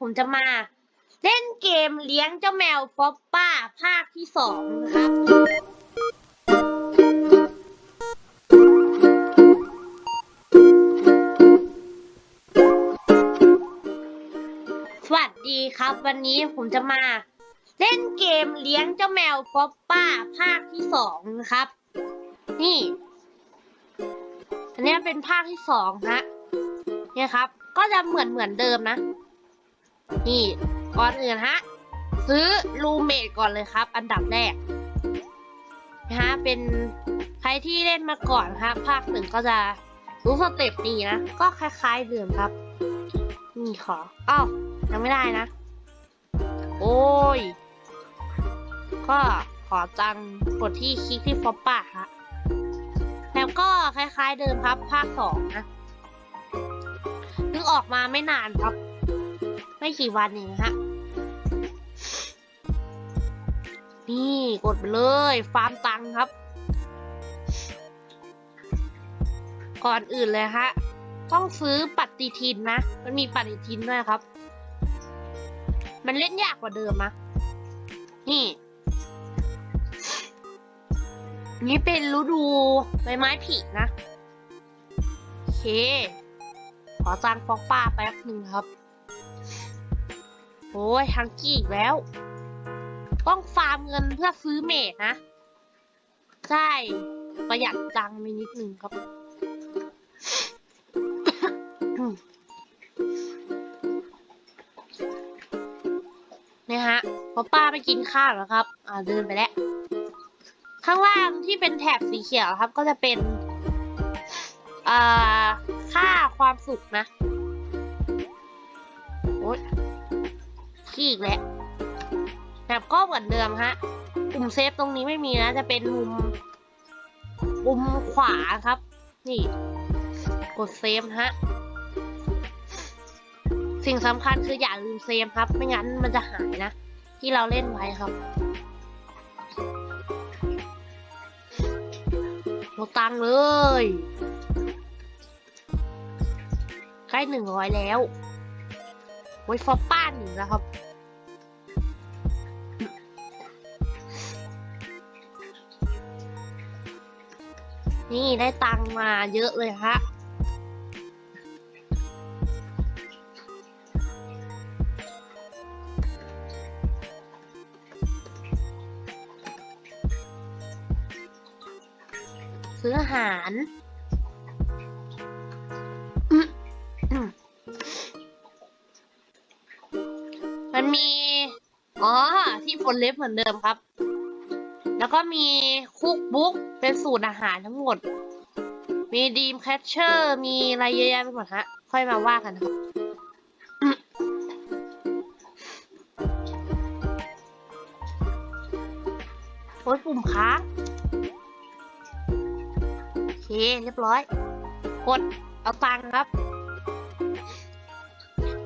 ผมจะมาเล่นเกมเลี้ยงเจ้าแมวฟอปป้าภาคที่สองนะครับ สวัสดีครับ วันนี้ผมจะมาเล่นเกมเลี้ยงเจ้าแมวฟอปป้าภาคที่สองนะครับ นี่ อันนี้เป็นภาคที่สองฮะเนี่ยครับ ก็จะเหมือนเหมือนเดิมนะ นี่ก่อนอื่นฮะ ซื้อรูเมดก่อนเลยครับ อันดับแรกนะฮะเป็นใครที่เล่นมาก่อนครับ ภาคหนึ่งก็จะรู้สเต็ปนี้นะ ก็คล้ายๆเดิมครับ นี่ขออ้าวยังไม่ได้นะ โอ้ย ก็ขอจังกดที่คลิกที่ฟอปป้าฮะแล้วก็คล้ายๆเดิมครับ ภาคสองนะเพิ่งออกมาไม่นานครับ ไม่กี่วันเองฮะ นี่กดไปเลย ฟาร์มตังค์ครับ ก่อนอื่นเลยฮะ ต้องซื้อปฏิทินนะ มันมีปฏิทินด้วยครับ มันเล่นยากกว่าเดิมนะนี่ นี่เป็นฤดูใบไม้ผลินะ โอเค ขอจ้างฟอกป้าแป๊บหนึ่งครับ โอ้ยทังกี้อีกแล้ว ต้องฟาร์มเงินเพื่อซื้อเมดนะ ใช่ ประหยัดจังไปนิดนึงครับเนี่ยฮะพอป้าไปกินข้าวแล้วครับ อ่าเดินไปแล้ว ข้างล่างที่เป็นแถบสีเขียวครับ ก็จะเป็น อ่า ค่าความสุขนะ โอ๊ย ขี้อีกแล้วแบบก็เหมือนเดิมฮะ ปุ่มเซฟตรงนี้ไม่มีนะ จะเป็นมุม มุมขวาครับ นี่ กดเซฟฮะ สิ่งสำคัญคืออย่าลืมเซฟครับ ไม่งั้นมันจะหายนะ ที่เราเล่นไว้ครับลดตังเลย ใกล้หนึ่งร้อยแล้ว ไว้ฟอปป้าหนึ่งแล้วครับ นี่ได้ตังมาเยอะเลยฮะซื้ออาหารมันมี อ๋อ ที่ฝนเล็บเหมือนเดิมครับ แล้วก็มีคุกบุ๊กเป็นสูตรอาหารทั้งหมด มีดีมแคชเชอร์ มีอะไรเยอะแยะไปหมดฮะ ค่อยมาว่ากันครับโอ้ยปุ่มค้างโอเค เรียบร้อย กดเอาตังค์ครับ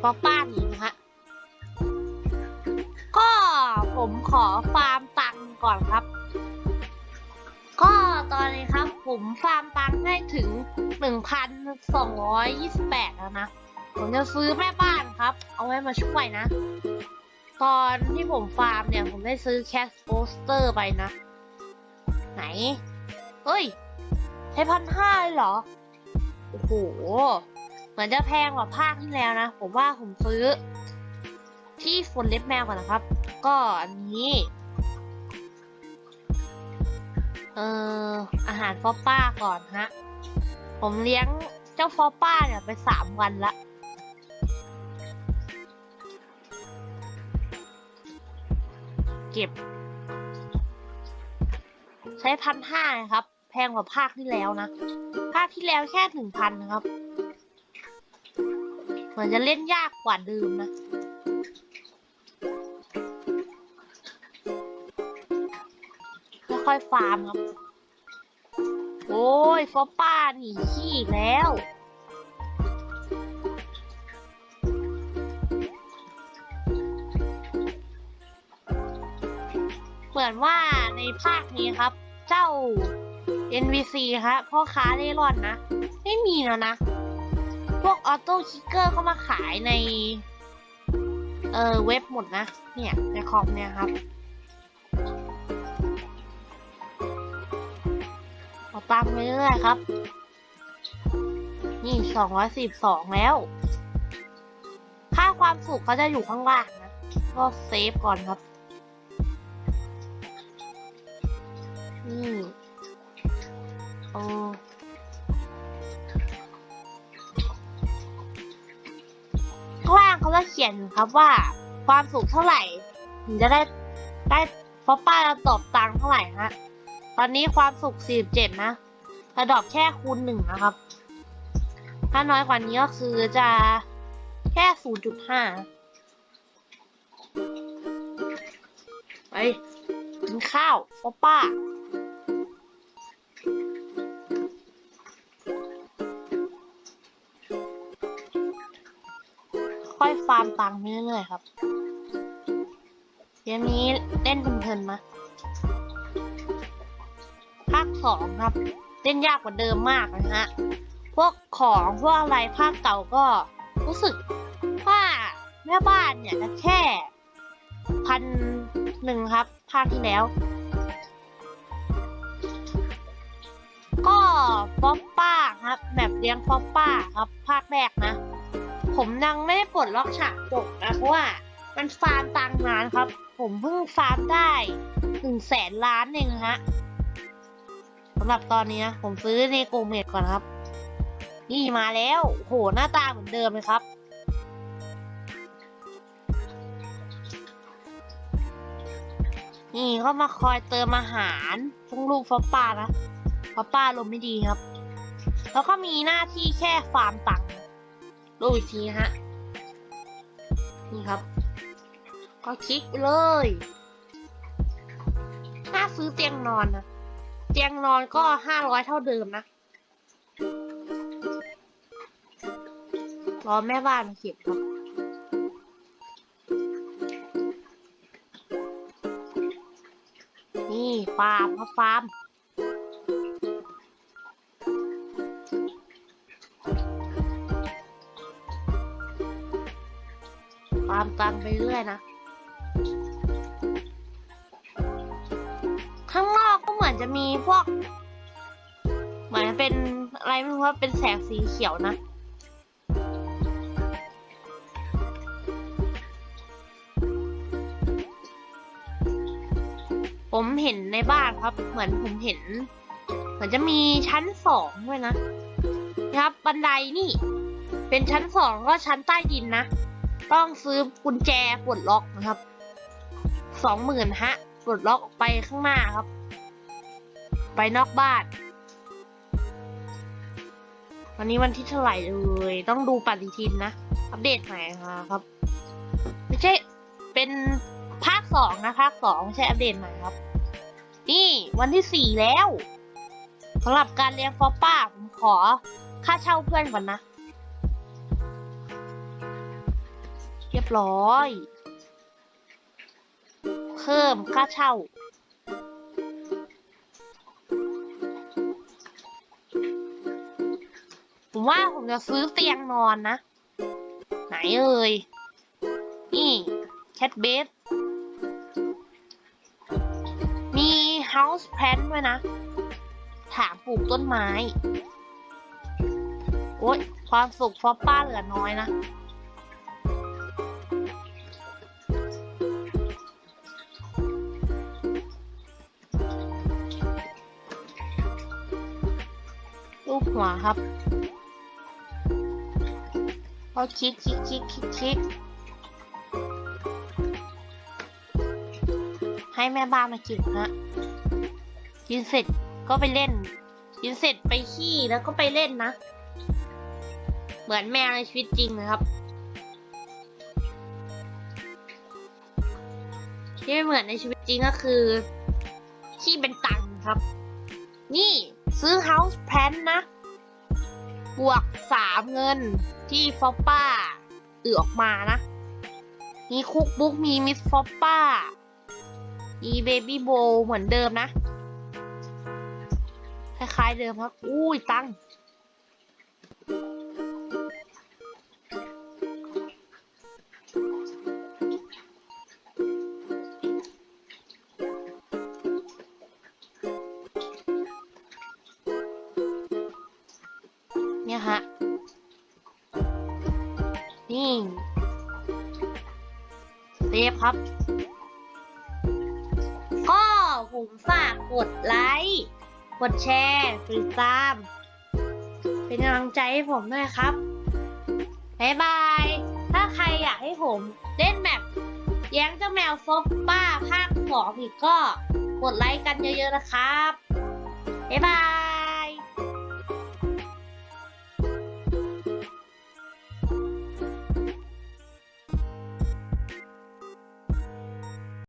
พอป้าหนีนะฮะ ก็ผมขอฟาร์มตังค์ก่อนครับ ก็ตอนนี้ครับผมฟาร์มตังค์ได้ถึง 1,228 แล้วนะ ผมจะซื้อแม่บ้านครับ เอาไว้มาช่วยนะ ตอนที่ผมฟาร์มเนี่ย ผมได้ซื้อแคสโปสเตอร์ไปนะ ไหน เฮ้ย ใช้พันห้าเลยเหรอ โอ้โห เหมือนจะแพงกว่าภาคที่แล้วนะ ผมว่าผมซื้อที่ฝนเล็บแมวก่อนนะครับ ก็อันนี้ เอ่ออาหารฟอปป้าก่อนฮะ ผมเลี้ยงเจ้าฟอปป้าเนี่ยไปสามวันละ เก็บ ใช้พันห้าครับ แพงกว่าภาคที่แล้วนะ ภาคที่แล้วแค่ถึงพันนะครับ เหมือนจะเล่นยากกว่าเดิมนะ ค่อยฟาร์มครับ โอ้ยฟอป้าหนีขี้อีกแล้ว เหมือนว่าในภาคนี้ครับ เจ้า NVC ครับพ่อค้าเร่ร่อนนะ ไม่มีแล้วนะ พวกออโต้คิกเกอร์เข้ามาขายใน เออเว็บหมดนะ เนี่ย ในคอมเนี่ยครับ เอาตามไปเรื่อยๆครับ นี่สองร้อยสิบสองแล้ว ค่าความสุขเขาจะอยู่ข้างล่างนะ ก็เซฟก่อนครับ นี่โอ้ข้างล่างเขาจะเขียนครับว่า ความสุขเท่าไหร่ ถึงจะได้ได้เพราะป้าเราตอบตังเท่าไหร่ฮะ ตอนนี้ความสุข47นะระดอบแค่คูณหนึ่งนะครับ ถ้าน้อยกว่านี้ก็คือจะแค่0.5ไปกินข้าวป้าป้าค่อยฟาร์มตังค์เรื่อยๆครับ เกมนี้เล่นเพลินๆนะภาคสองครับ เล่นยากกว่าเดิมมากนะฮะ พวกของพวกอะไรภาคเก่าก็รู้สึกว่าแม่บ้านเนี่ยจะแค่พันหนึ่งครับ ภาคที่แล้ว ก็ป๊อปป้าครับแบบเลี้ยงป๊อปป้าครับ ภาคแรกนะ ผมยังไม่ได้ปลดล็อกฉากจบนะเพราะว่ามันฟาร์มตังค์นานครับ ผมเพิ่งฟาร์มได้หนึ่งแสนล้านเองนะฮะ สำหรับตอนนี้นะผมซื้อในโกเมดก่อนครับ นี่มาแล้วโหหน้าตาเหมือนเดิมเลยครับนี่ก็มาคอยเติมอาหารทั้งลูกฟ้าป้านะฟ้าป้าลมไม่ดีครับ แล้วก็มีหน้าที่แค่ฟาร์มตังค์ดูอีกทีฮะ นี่ครับ ก็คลิกเลย ถ้าซื้อเตียงนอนนะ เตียงนอนก็ห้าร้อยเท่าเดิมนะรอแม่บ้านมาเก็บครับนี่ฟาร์มครับฟาร์มฟาร์มตังไปเรื่อยนะ จะมีพวก เหมือนเป็นอะไรไม่รู้ว่าเป็นแสงสีเขียวนะ ผมเห็นในบ้านครับ เหมือนผมเห็น เหมือนจะมีชั้นสองด้วยนะนะครับบันไดนี่ เป็นชั้นสองก็ชั้นใต้ดินนะ ต้องซื้อกุญแจปลดล็อกนะครับสองหมื่นฮะปลดล็อกออกไปข้างหน้าครับ ไปนอกบ้าน วันนี้วันที่เท่าไหร่เลย ต้องดูปฏิทินนะ อัปเดตใหม่ครับ ไม่ใช่ เป็นภาคสองนะภาคสองไม่ใช่อัปเดตใหม่ครับ นี่วันที่สี่แล้วสำหรับการเลี้ยงฟอปป้า ผมขอค่าเช่าเพื่อนก่อนนะ เรียบร้อย เพิ่มค่าเช่า ว่าผมจะซื้อเตียงนอนนะ ไหนเอ่ย นี่แคทเบสมี house plant ด้วยนะ ถางปลูกต้นไม้ โอ๊ย ความสุขเพราะป้าเหลือน้อยนะรูปหัวครับ ก็คลิกคลิกคลิกคลิกคลิกให้แม่บ้านมากินฮะกินเสร็จก็ไปเล่นกินเสร็จไปขี้แล้วก็ไปเล่นนะ เหมือนแมวในชีวิตจริงนะครับที่ไม่เหมือนในชีวิตจริงก็คือขี้เป็นตังค์ครับ นี่ซื้อ house plan นะ บวกสามเงิน ที่ฟอปป้าอือออกมานะ มีคุกบุ๊กมีมิสฟอปป้า มีเบบี้โบเหมือนเดิมนะ คล้ายๆเดิมครับ อุ้ยตังเนี่ยฮะ นี่เซฟครับ ก็ผมฝากกดไลค์ กดแชร์ติดตาม เป็นกำลังใจให้ผมด้วยครับบ๊ายบาย ถ้าใครอยากให้ผมเล่นแบบเลี้ยงเจ้าแมวฟอบป้าภาคสองอีกก็กดไลค์กันเยอะๆนะครับบ๊ายบาย